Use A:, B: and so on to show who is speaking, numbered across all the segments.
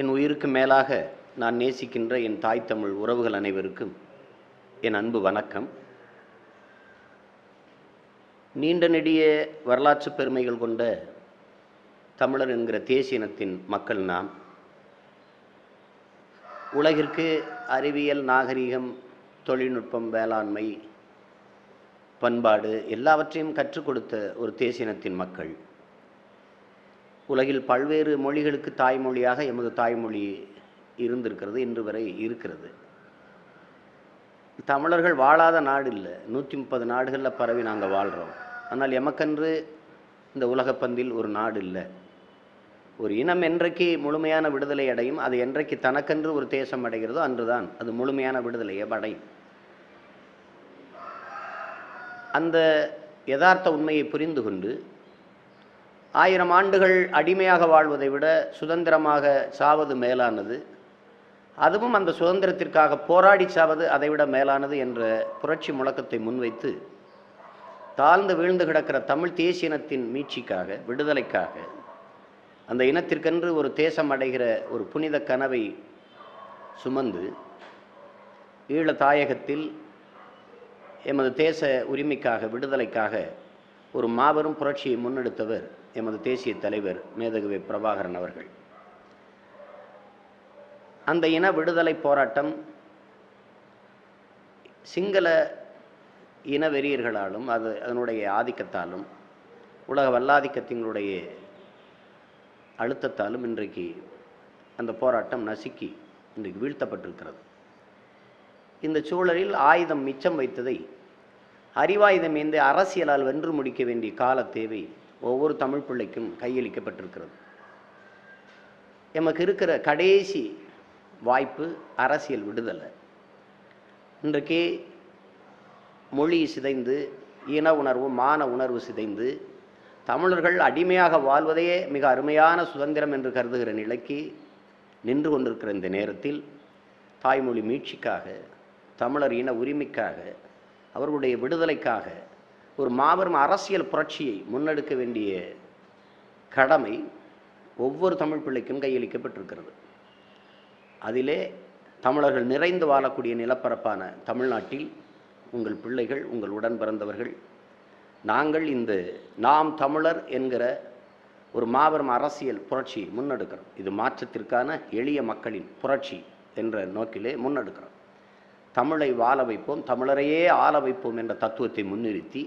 A: என் உயிருக்கு மேலாக நான் நேசிக்கின்ற என் தாய் தமிழ் உறவுகள் அனைவருக்கும் என் அன்பு வணக்கம். நீண்ட நெடிய வரலாற்று பெருமைகள் கொண்ட தமிழர் என்கிற தேசிய இனத்தின் மக்கள் நாம். உலகிற்கு அறிவியல் நாகரிகம் தொழில்நுட்பம் வேளாண்மை பண்பாடு எல்லாவற்றையும் கற்றுக் கொடுத்த ஒரு தேசிய இனத்தின் மக்கள். உலகில் பல்வேறு மொழிகளுக்கு தாய்மொழியாக எமது தாய்மொழி இருந்திருக்கிறது இன்று வரை இருக்கிறது. தமிழர்கள் வாழாத நாடு இல்லை. நூற்றி முப்பது நாடுகளில் பரவி நாங்கள் வாழ்கிறோம் ஆனால் எமக்கன்று இந்த உலகப்பந்தில் ஒரு நாடு இல்லை. ஒரு இனம் என்றைக்கு முழுமையான விடுதலை அடையும் அது என்றைக்கு தனக்கென்று ஒரு தேசம் அடைகிறதோ அன்றுதான் அது முழுமையான விடுதலையை அடையும். அந்த யதார்த்த உண்மையை புரிந்து கொண்டு ஆயிரம் ஆண்டுகள் அடிமையாக வாழ்வதை விட சுதந்திரமாக சாவது மேலானது. அதுவும் அந்த சுதந்திரத்திற்காக போராடி சாவது அதைவிட மேலானது என்ற புரட்சி முழக்கத்தை முன்வைத்து தாழ்ந்து வீழ்ந்து கிடக்கிற தமிழ் தேசிய இனத்தின் மீட்சிக்காக விடுதலைக்காக அந்த இனத்திற்கென்று ஒரு தேசம் அடைகிற ஒரு புனித கனவை சுமந்து ஈழ தாயகத்தில் எமது தேச உரிமைக்காக விடுதலைக்காக ஒரு மாபெரும் புரட்சியை முன்னெடுத்தவர் எமது தேசிய தலைவர் மேதகுவே பிரபாகரன் அவர்கள். அந்த இன விடுதலை போராட்டம் சிங்கள இன வெறியர்களாலும் அது அதனுடைய ஆதிக்கத்தாலும் உலக வல்லாதிக்கத்தினுடைய அழுத்தத்தாலும் இன்றைக்கு அந்த போராட்டம் நசுக்கி இன்றைக்கு வீழ்த்தப்பட்டிருக்கிறது. இந்த சூழலில் ஆயுதம் மிச்சம் வைத்ததை அறிவாயுதம் ஏந்தி அரசியலால் வென்று முடிக்க வேண்டிய கால தேவை ஒவ்வொரு தமிழ் பிள்ளைக்கும் கையளிக்கப்பட்டிருக்கிறது. எமக்கு இருக்கிற கடைசி வாய்ப்பு அரசியல் விடுதலை. இன்றைக்கு மொழி சிதைந்து இன உணர்வு மான உணர்வு சிதைந்து தமிழர்கள் அடிமையாக வாழ்வதையே மிக அருமையான சுதந்திரம் என்று கருதுகிற நிலைக்கு நின்று கொண்டிருக்கிற இந்த நேரத்தில் தாய்மொழி மீட்சிக்காக தமிழர் இன உரிமைக்காக அவர்களுடைய விடுதலைக்காக ஒரு மாபெரும் அரசியல் புரட்சியை முன்னெடுக்க வேண்டிய கடமை ஒவ்வொரு தமிழ் பிள்ளைக்கும் கையளிக்கப்பட்டிருக்கிறது. அதிலே தமிழர்கள் நிறைந்து வாழக்கூடிய நிலப்பரப்பான தமிழ்நாட்டில் உங்கள் பிள்ளைகள் உங்கள் உடன் பிறந்தவர்கள் நாங்கள் இந்த நாம் தமிழர் என்கிற ஒரு மாபெரும் அரசியல் புரட்சியை முன்னெடுக்கிறோம். இது மாற்றத்திற்கான எளிய மக்களின் புரட்சி என்ற நோக்கிலே முன்னெடுக்கிறோம். தமிழை வாழ வைப்போம் தமிழரையே ஆள வைப்போம் என்ற தத்துவத்தை முன்னிறுத்தி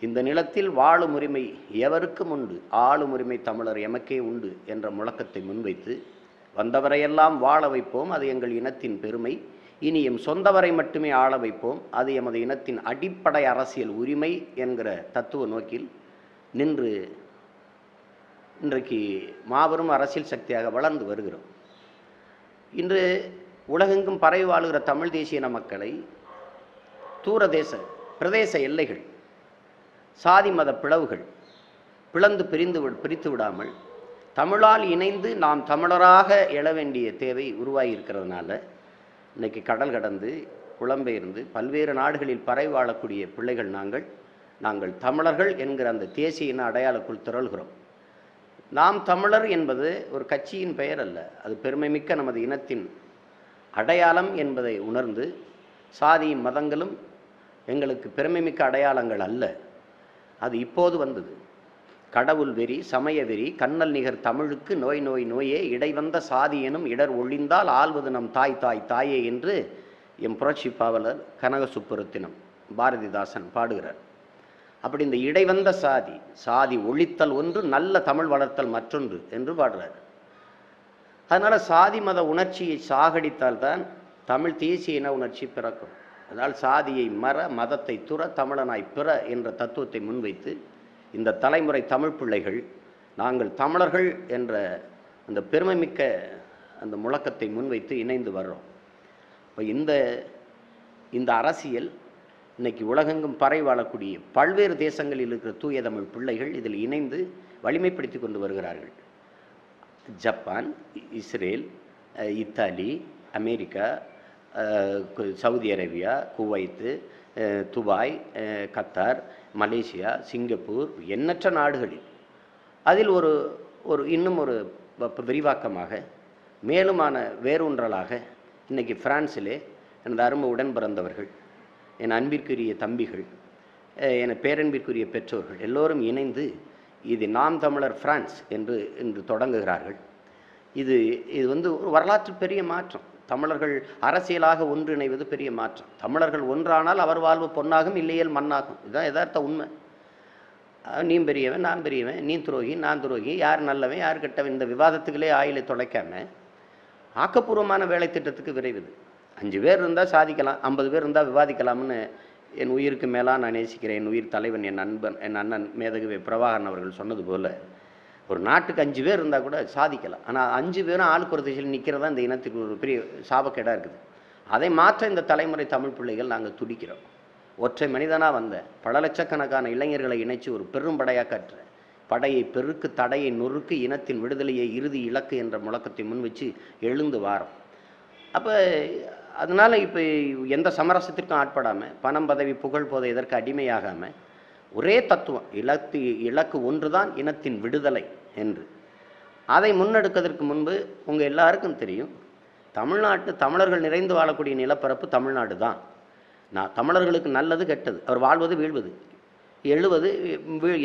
A: இந்த நிலத்தில் வாழும் உரிமை எவருக்கும் உண்டு? ஆளும் உரிமை தமிழர் எமக்கே உண்டு என்ற முழக்கத்தை முன்வைத்து வந்தவரையெல்லாம் வாழ வைப்போம் அது எங்கள் இனத்தின் பெருமை. இனி எம் சொந்தவரை மட்டுமே ஆள வைப்போம் அது எமது இனத்தின் அடிப்படை அரசியல் உரிமை என்கிற தத்துவ நோக்கில் நின்று இன்றைக்கு மாபெரும் அரசியல் சக்தியாக வளர்ந்து வருகிறோம். இன்று உலகெங்கும் பரவி வாழுகிற தமிழ் தேசிய மக்களை தூரதேச பிரதேச எல்லைகள் சாதி மத பிளவுகள் பிளந்து பிரிந்து பிரித்து விடாமல் தமிழால் இணைந்து நாம் தமிழராக எழ வேண்டிய தேவை உருவாகி இருக்கிறதுனால இன்றைக்கி கடல் கடந்து புலம்பெயர்ந்து பல்வேறு நாடுகளில் பரவி வாழக்கூடிய பிள்ளைகள் நாங்கள் நாங்கள் தமிழர்கள் என்கிற அந்த தேசிய இன அடையாளக்குள் திரள்கிறோம். நாம் தமிழர் என்பது ஒரு கட்சியின் பெயர் அல்ல அது பெருமைமிக்க நமது இனத்தின் அடையாளம் என்பதை உணர்ந்து சாதியும் மதங்களும் எங்களுக்கு பெருமைமிக்க அடையாளங்கள் அல்ல. அது இப்போது வந்தது. கடவுள் வெறி சமய வெறி கண்ணல் நிகர் தமிழுக்கு நோய் நோய் நோயே இடைவந்த சாதி எனும் இடர் ஒழிந்தால் ஆள்வது நம் தாய் தாய் தாயே என்று எம் புரட்சி பாவலர் கனகசுப்புரத்தினம் பாரதிதாசன் பாடுகிறார். அப்படி இந்த இடைவந்த சாதி சாதி ஒழித்தல் ஒன்று நல்ல தமிழ் வளர்த்தல் மற்றொன்று என்று பாடுறார். அதனால் சாதி மத உணர்ச்சியை சாகடித்தால்தான் தமிழ் தேசிய இன உணர்ச்சி பிறக்கும். அதனால் சாதியை மற மதத்தை துற தமிழனாய் பிற என்ற தத்துவத்தை முன்வைத்து இந்த தலைமுறை தமிழ் பிள்ளைகள் நாங்கள் தமிழர்கள் என்ற அந்த பெருமைமிக்க அந்த முழக்கத்தை முன்வைத்து இணைந்து வர்றோம். இப்போ இந்த இந்த அரசியல் இன்றைக்கி உலகெங்கும் பறை வாழக்கூடிய பல்வேறு தேசங்களில் இருக்கிற தூய தமிழ் பிள்ளைகள் இதில் இணைந்து வலிமைப்படுத்தி கொண்டு வருகிறார்கள். Japan Israel Italy America Saudi Arabia Kuwait Dubai Qatar Malaysia Singapore எண்ணற்ற நாடுகளில். அதில் ஒரு ஒரு இன்னும் ஒரு விரிவாக்கமாக மேலுமான வேரூன்றலாக இன்றைக்கி பிரான்சிலே எனது அருமை உடன் பிறந்தவர்கள் என் அன்பிற்குரிய தம்பிகள் என பேரன்பிற்குரிய பெற்றோர்கள் எல்லோரும் இணைந்து இது நாம் தமிழர் பிரான்ஸ் என்று இன்று தொடங்குகிறார்கள். இது இது வந்து ஒரு வரலாற்று பெரிய மாற்றம். தமிழர்கள் அரசியலாக ஒன்றிணைவது பெரிய மாற்றம் தமிழர்கள் ஒன்றானால் அவர் வாழ்வு பொன்னாகும் இல்லையேல் மண்ணாகும். இதுதான் யதார்த்த உண்மை. நீ பெரியவன் நான் பெரியவன் நீ துரோகி நான் துரோகி யார் நல்லவன் யார் கெட்டவன் இந்த விவாதத்துக்குள்ளே ஆயிலை தொலைக்காம ஆக்கப்பூர்வமான வேலை திட்டத்துக்கு விரைவுது. அஞ்சு பேர் இருந்தால் சாதிக்கலாம் ஐம்பது பேர் இருந்தால் விவாதிக்கலாம்னு என் உயிருக்கு மேலாக நான் நேசிக்கிறேன் என் உயிர் தலைவன் என் நண்பன் என் அண்ணன் மேதகுவே பிரபாகரன் அவர்கள் சொன்னது போல் ஒரு நாட்டுக்கு அஞ்சு பேர் இருந்தால் கூட சாதிக்கலாம். ஆனால் அஞ்சு பேரும் ஆளுக்கு ஒரு திசையில் நிற்கிறதா இந்த இனத்துக்கு ஒரு பெரிய சாபக்கேடாக இருக்குது. அதை மாற்ற இந்த தலைமுறை தமிழ் பிள்ளைகள் நாங்கள் துடிக்கிறோம். ஒற்றை மனிதனாக வந்த பல லட்சக்கணக்கான இளைஞர்களை இணைச்சு ஒரு பெரும் படையாக கற்ற படையை பெருக்கு தடையை நொறுக்கு இனத்தின் விடுதலையை இறுதி இலக்கு என்ற முழக்கத்தை முன் வச்சு எழுந்து வாரோம். அப்போ அதனால் இப்போ எந்த சமரசத்திற்கும் ஆட்படாமல் பணம் பதவி புகழ் போதை இதற்கு அடிமையாகாமல் ஒரே தத்துவம் இலக்கு இலக்கு ஒன்றுதான் இனத்தின் விடுதலை. என்று. அதை முன்னெடுப்பதற்கு முன்பு உங்கள் எல்லாருக்கும் தெரியும் தமிழ்நாட்டு தமிழர்கள் நிறைந்து வாழக்கூடிய நிலப்பரப்பு தமிழ்நாடு தான். நான் தமிழர்களுக்கு நல்லது கெட்டது. அவர் வாழ்வது வீழ்வது. எழுவது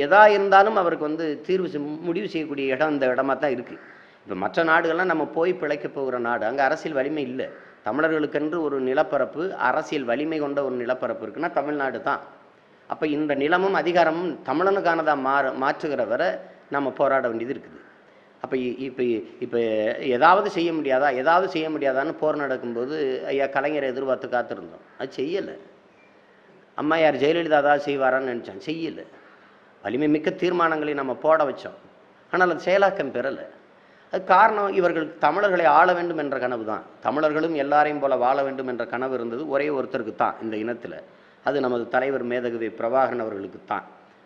A: எதா இருந்தாலும் அவருக்கு வந்து தீர்வு முடிவு செய்யக்கூடிய இடம் இந்த இடமா தான் இருக்குது இப்போ மற்ற நாடுகள்லாம் நம்ம போய் பிழைக்க போகிற நாடு. அங்கே அரசியல் வலிமை இல்லை. தமிழர்களுக்கென்று ஒரு நிலப்பரப்பு அரசியல் வலிமை கொண்ட ஒரு நிலப்பரப்பு இருக்குன்னா தமிழ்நாடு தான். அப்போ இந்த நிலமும் அதிகாரமும் தமிழனுக்கானதாக மாற மாற்றுகிற வரை நம்ம போராட வேண்டியது இருக்குது. அப்போ இப்போ இப்போ ஏதாவது செய்ய முடியாதா? ஏதாவது செய்ய முடியாதான்னு போர் நடக்கும்போது ஐயா கலைஞரை எதிர்பார்த்து காத்திருந்தோம். அது செய்யலை. அம்மா யார் ஜெயலலிதா ஏதாவது செய்வாரான்னு நினச்சேன். செய்யலை. வலிமை மிக்க தீர்மானங்களை நம்ம போட வச்சோம். ஆனால் அது செயலாக்கம் பெறலை. அது காரணம் இவர்கள் தமிழர்களை ஆள வேண்டும் என்ற கனவு தான். தமிழர்களும் எல்லாரையும் போல வாழ வேண்டும் என்ற கனவு இருந்தது ஒரே ஒருத்தருக்கு தான் இந்த இனத்தில். அது நமது தலைவர் மேதகுவி பிரபாகரன் அவர்களுக்கு தான்.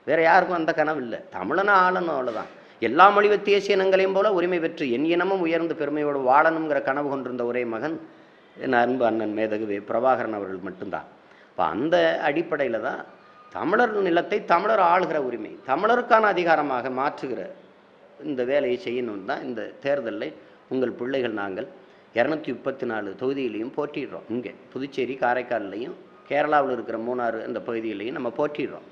A: வேற யாருக்கும் அந்த கனவு இல்லை. தமிழனை ஆளணும் அவ்வளோதான் எல்லா மொழி தேசிய இனங்களையும் போல உரிமை பெற்று என் இனமும் உயர்ந்து பெருமையோடு வாழணுங்கிற கனவு கொண்டிருந்த ஒரே மகன் என் அன்பு அண்ணன் மேதகு பிரபாகரன் அவர்கள் மட்டும்தான். இப்போ அந்த அடிப்படையில் தான் தமிழர் நிலத்தை தமிழர் ஆளுகிற உரிமை தமிழருக்கான அதிகாரமாக மாற்றுகிற இந்த வேலையை செய்யணும் தான் இந்த தேர்தலில் உங்கள் பிள்ளைகள் நாங்கள் இரநூத்தி முப்பத்தி நாலு தொகுதியிலையும் போட்டிடுறோம் இங்கே புதுச்சேரி காரைக்கால்லையும் கேரளாவில் இருக்கிற மூணாறு அந்த பகுதியிலையும் நம்ம போட்டிடுறோம்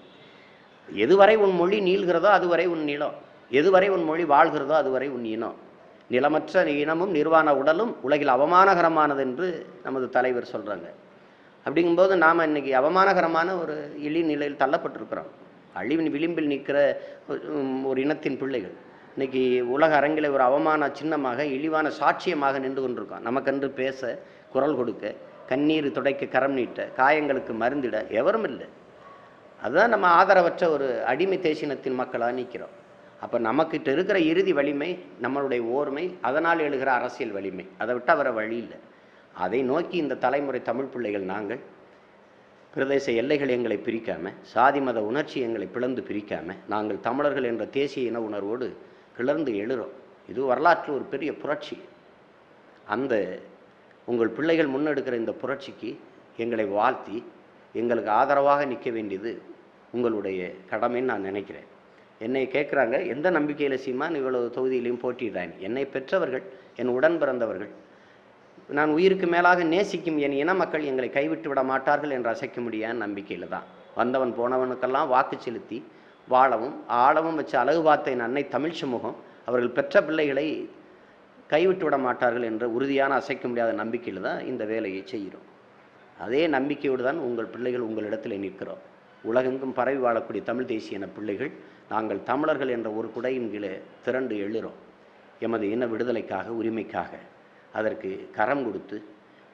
A: எதுவரை உன் மொழி நீள்கிறதோ அதுவரை உன் நிலம். எதுவரை உன் மொழி வாழ்கிறதோ அதுவரை உன் இனம். நிலமற்ற இனமும் நிர்வாண உடலும் உலகில் அவமானகரமானது என்று நமது தலைவர் சொல்கிறாங்க அப்படிங்கும்போது நாம் இன்னைக்கு அவமானகரமான ஒரு இழி நிலையில் தள்ளப்பட்டிருக்கிறோம். அழிவின் விளிம்பில் நிற்கிற ஒரு இனத்தின் பிள்ளைகள். இன்னைக்கு உலக அரங்கில் ஒரு அவமான சின்னமாக இழிவான சாட்சியமாக நின்று கொண்டிருக்கோம். நமக்கென்று பேச குரல் கொடுக்க கண்ணீர் துடைக்க கரம் நீட்ட காயங்களுக்கு மருந்திட எவரும் இல்லை. அதுதான் நம்ம ஆதரவற்ற ஒரு அடிமை தேசினத்தின் மக்களாக நிற்கிறோம். அப்போ நமக்கிட்ட இருக்கிற இறுதி வலிமை நம்மளுடைய ஓர்மை அதனால் எழுகிற அரசியல் வலிமை. அதை விட்டால் வர வழி இல்லை. அதை நோக்கி இந்த தலைமுறை தமிழ் பிள்ளைகள் நாங்கள் பிரதேச எல்லைகள் எங்களை பிரிக்காமல் சாதி மத உணர்ச்சி எங்களை பிளந்து பிரிக்காமல் நாங்கள் தமிழர்கள் என்ற தேசிய இன உணர்வோடு கிளர்ந்து எழுகிறோம் இது வரலாற்று ஒரு பெரிய புரட்சி. அந்த உங்கள் பிள்ளைகள் முன்னெடுக்கிற இந்த புரட்சிக்கு எங்களை வாழ்த்தி எங்களுக்கு ஆதரவாக நிற்க வேண்டியது உங்களுடைய கடமைன்னு நான் நினைக்கிறேன். என்னை கேட்குறாங்க எந்த நம்பிக்கையில் சீமான் இவ்வளவு தொகுதியிலையும் போட்டிடுறாங்க என்னை பெற்றவர்கள் என் உடன் பிறந்தவர்கள். நான் உயிருக்கு மேலாக நேசிக்கும் என் இன மக்கள் எங்களை கைவிட்டு விட மாட்டார்கள் என்று அசைக்க முடியாத நம்பிக்கையில் தான். வந்தவன் போனவனுக்கெல்லாம் வாக்கு செலுத்தி வாழவும் ஆளவும் வச்சு அழகு பார்த்த என் அன்னை தமிழ் சமூகம் அவர்கள் பெற்ற பிள்ளைகளை கைவிட்டு விட மாட்டார்கள் என்ற உறுதியான அசைக்க முடியாத நம்பிக்கையில் தான் இந்த வேலையை செய்கிறோம். அதே நம்பிக்கையோடு தான் உங்கள் பிள்ளைகள் உங்களிடத்தில் நிற்கிறோம். உலகெங்கும் பரவி வாழக்கூடிய தமிழ் தேசிய இன பிள்ளைகள் நாங்கள் தமிழர்கள் என்ற ஒரு குடையின் கீழே திரண்டு எழுகிறோம் எமது இன விடுதலைக்காக உரிமைக்காக. அதற்கு கரம் கொடுத்து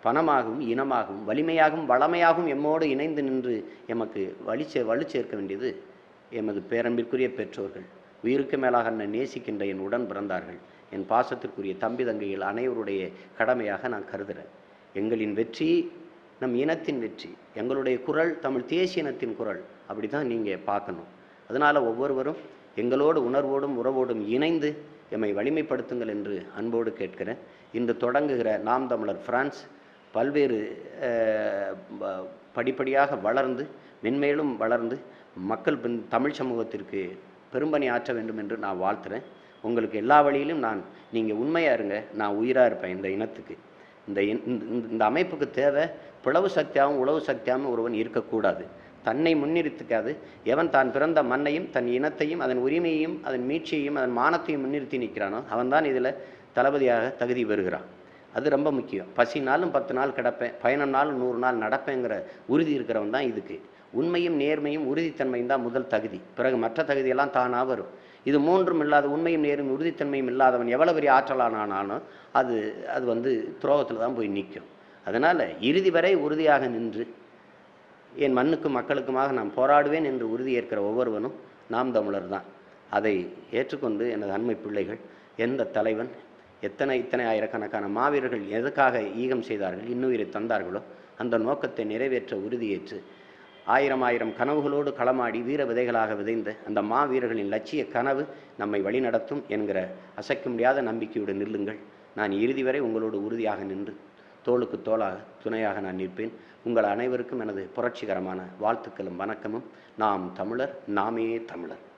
A: பணமாகவும் இனமாகவும் வலிமையாகவும் வளமையாகவும் எம்மோடு இணைந்து நின்று எமக்கு வலி சே வலு சேர்க்க வேண்டியது எமது பேரன்பிற்குரிய பெற்றோர்கள். உயிருக்கு மேலாக என்னை நேசிக்கின்ற என் உடன் பிறந்தார்கள். என் பாசத்திற்குரிய தம்பி தங்கைகள் அனைவருடைய கடமையாக நான் கருதுகிறேன் எங்களின் வெற்றி நம் இனத்தின் வெற்றி எங்களுடைய குரல் தமிழ் தேசிய இனத்தின் குரல் அப்படி தான் நீங்கள் பார்க்கணும். அதனால் ஒவ்வொருவரும் எங்களோடு உணர்வோடும் உறவோடும் இணைந்து எம்மை வலிமைப்படுத்துங்கள் என்று அன்போடு கேட்கிறேன். இன்று தொடங்குகிற நாம் தமிழர் பிரான்ஸ் பல்வேறு படிப்படியாக வளர்ந்து மென்மேலும் வளர்ந்து மக்கள் பின் தமிழ் சமூகத்திற்கு பெரும்பணி ஆற்ற வேண்டும் என்று நான் வாழ்த்துறேன். உங்களுக்கு எல்லா வழியிலும் நான் நீங்கள் உண்மையாக இருங்க நான் உயிராக இருப்பேன் இந்த இனத்துக்கு. இந்த இன்- இந்த- இந்த- இந்த அமைப்புக்கு தேவை பிளவு சக்தியாகவும் உளவு சக்தியாகவும் ஒருவன் இருக்கக்கூடாது. தன்னை முன்னிறுத்திக்காது. எவன் தான் பிறந்த மண்ணையும் தன் இனத்தையும் அதன் உரிமையையும் அதன் மீட்சியையும் அதன் மானத்தையும் முன்னிறுத்தி நிற்கிறானோ அவன்தான் இதில் தளபதியாக தகுதி பெறுகிறான். அது ரொம்ப முக்கியம். பசி நாளும் பத்து நாள் கிடப்பேன் பயணம் நாள் நூறு நாள் நடப்பேங்கிற உறுதி இருக்கிறவன் தான் இதுக்கு. உண்மையும் நேர்மையும் உறுதித்தன்மையும் தான் முதல் தகுதி. பிறகு மற்ற தகுதியெல்லாம் தானாக வரும். இது மூன்றும் இல்லாத உண்மையும் நேரும் உறுதித்தன்மையும் இல்லாதவன் எவ்வளோ பெரிய ஆற்றலானானாலும் அது அது வந்து துரோகத்தில் தான் போய் நிற்கும் அதனால் இறுதி வரை உறுதியாக நின்று என் மண்ணுக்கும் மக்களுக்குமாக நான் போராடுவேன் என்று உறுதியேற்கிற ஒவ்வொருவனும் நாம் தமிழர் தான். அதை ஏற்றுக்கொண்டு எனது அண்மை பிள்ளைகள் எந்த தலைவன் எத்தனை இத்தனை ஆயிரக்கணக்கான மாவீரர்கள் எதற்காக ஈகம் செய்தார்கள் இன்னுயிரை தந்தார்களோ அந்த நோக்கத்தை நிறைவேற்ற உறுதியேற்று ஆயிரம் ஆயிரம் கனவுகளோடு களமாடி வீர விதைகளாக விதைந்த அந்த மாவீரர்களின் லட்சிய கனவு நம்மை வழிநடத்தும் என்கிற அசைக்க முடியாத நம்பிக்கையோடு நில்லுங்கள். நான் இறுதி வரை உங்களோடு உறுதியாக நின்று தோளுக்கு தோளாக துணையாக நான் நிற்பேன். உங்கள் அனைவருக்கும் எனது புரட்சிகரமான வாழ்த்துக்களும் வணக்கமும். நாம் தமிழர் நாமே தமிழர்.